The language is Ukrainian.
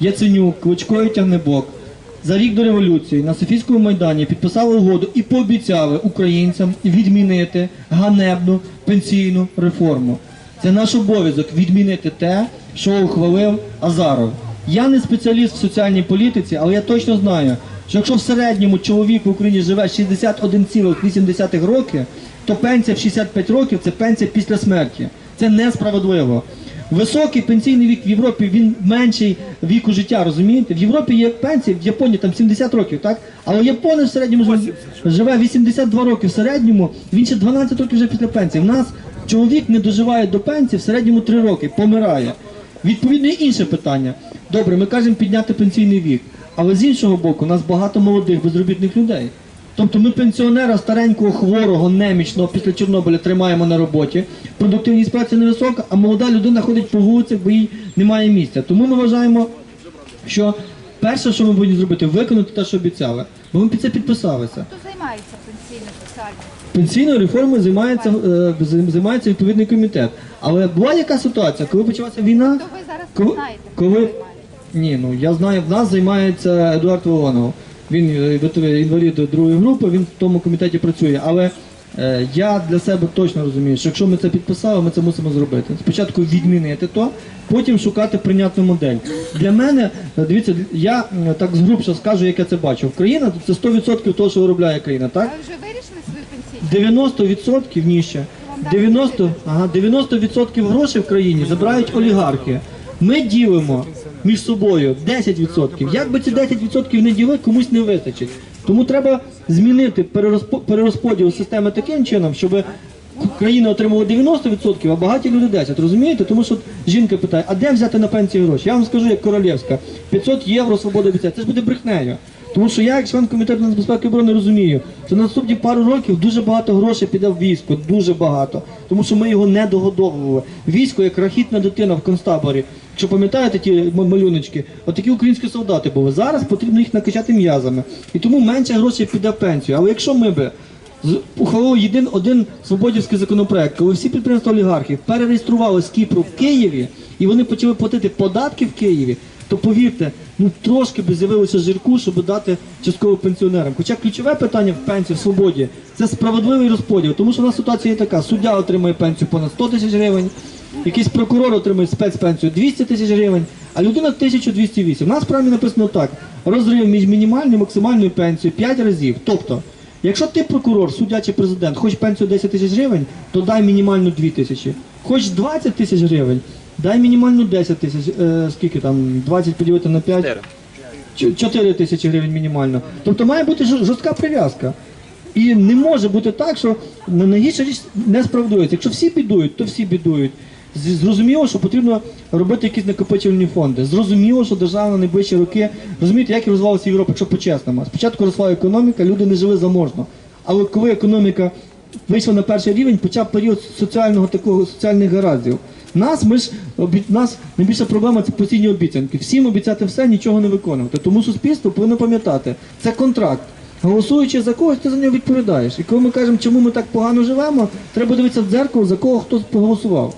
Яценюк, Кличко і Тягнебок за рік до революції на Софійському майдані підписали угоду і пообіцяли українцям відмінити ганебну пенсійну реформу. Це наш обов'язок відмінити те, що ухвалив Азаров. Я не спеціаліст в соціальній політиці, але я точно знаю, що якщо в середньому чоловік в Україні живе 61,8 роки, то пенсія в 65 років це пенсія після смерті. Це несправедливо. Високий пенсійний вік в Європі він менший віку життя, розумієте? В Європі є пенсії, в Японії там 70 років, так? Але японець в середньому жив- живе 82 роки в середньому, він ще 12 років вже після пенсії. В нас чоловік не доживає до пенсії в середньому 3 роки, помирає. Відповідно, є інше питання. Добре, ми кажемо підняти пенсійний вік, але з іншого боку, у нас багато молодих безробітних людей. Тобто ми пенсіонера старенького, хворого, немічного після Чорнобиля тримаємо на роботі. Продуктивність праці невисока, а молода людина ходить по вулицях, бо їй немає місця. Тому ми вважаємо, що перше, що ми повинні зробити, виконати те, що обіцяли. Бо ми під це підписалися. Хто займається пенсійним соціальним? Пенсійною реформою займається, е, займається відповідний комітет. Але була яка ситуація, коли почалася війна? То ви зараз не Коли, знаєте, коли ні, ну я знаю, в нас займається Едуард Вованов. Він інвалід другої групи, він в тому комітеті працює. Але е, я для себе точно розумію, що якщо ми це підписали, ми це мусимо зробити. Спочатку відмінити то, потім шукати прийнятну модель. Для мене, е, дивіться, я е, так згрубше скажу, як я це бачу. Країна це 100% того, що виробляє країна, так? Ви вже вирішили свою пенсійну? 90% ні ще. 90, ага, 90% грошей в країні забирають олігархи. Ми ділимо між собою 10%. Як би ці 10% не діли, комусь не вистачить. Тому треба змінити перерозпо- перерозподіл системи таким чином, щоб країна отримала 90%, а багаті люди 10%. Розумієте? Тому що жінка питає, а де взяти на пенсію гроші? Я вам скажу, як королівська, 500 євро свобода обіцяє. Це ж буде брехнею. Тому що я, як член комітету нацбезпеки оборони, розумію, що на наступні пару років дуже багато грошей піде в військо, дуже багато. Тому що ми його не догодовували. Військо як рахітна дитина в концтаборі. Якщо пам'ятаєте ті малюночки, отакі українські солдати були. Зараз потрібно їх накачати м'язами. І тому менше грошей піде в пенсію. Але якщо ми би ухвалили єдин один свободівський законопроект, коли всі підприємства олігархів перереєстрували з Кіпру в Києві, і вони почали платити податки в Києві, то повірте, ну трошки би з'явилося жирку, щоб дати частково пенсіонерам. Хоча ключове питання в пенсії в свободі це справедливий розподіл, тому що у нас ситуація є така: суддя отримує пенсію понад 100 тисяч гривень, якийсь прокурор отримує спецпенсію 200 тисяч гривень, а людина 1208. У нас в правилі написано так: розрив між мінімальною і максимальною пенсією 5 разів. Тобто, якщо ти прокурор, суддя чи президент, хочеш пенсію 10 тисяч гривень, то дай мінімальну 2 тисячі. Хочеш 20 тисяч гривень, дай мінімальну 10 тисяч. Е, скільки там? 20 поділити на 5? 4 тисячі гривень мінімально. Тобто має бути жорстка прив'язка. І не може бути так, що на- найгірша річ не справдується. Якщо всі бідують, то всі бідують. Зрозуміло, що потрібно робити якісь накопичувальні фонди. Зрозуміло, що держава на найближчі роки розумієте, як і розвивалася Європа, якщо по-чесному. Спочатку росла економіка, люди не жили заможно. Але коли економіка вийшла на перший рівень, почав період соціального такого соціальних гараздів. Нас ми ж нас найбільша проблема це постійні обіцянки. Всім обіцяти все, нічого не виконувати. Тому суспільство повинно пам'ятати, це контракт. Голосуючи за когось, ти за нього відповідаєш. І коли ми кажемо, чому ми так погано живемо, треба дивитися в дзеркало, за кого хтось проголосував.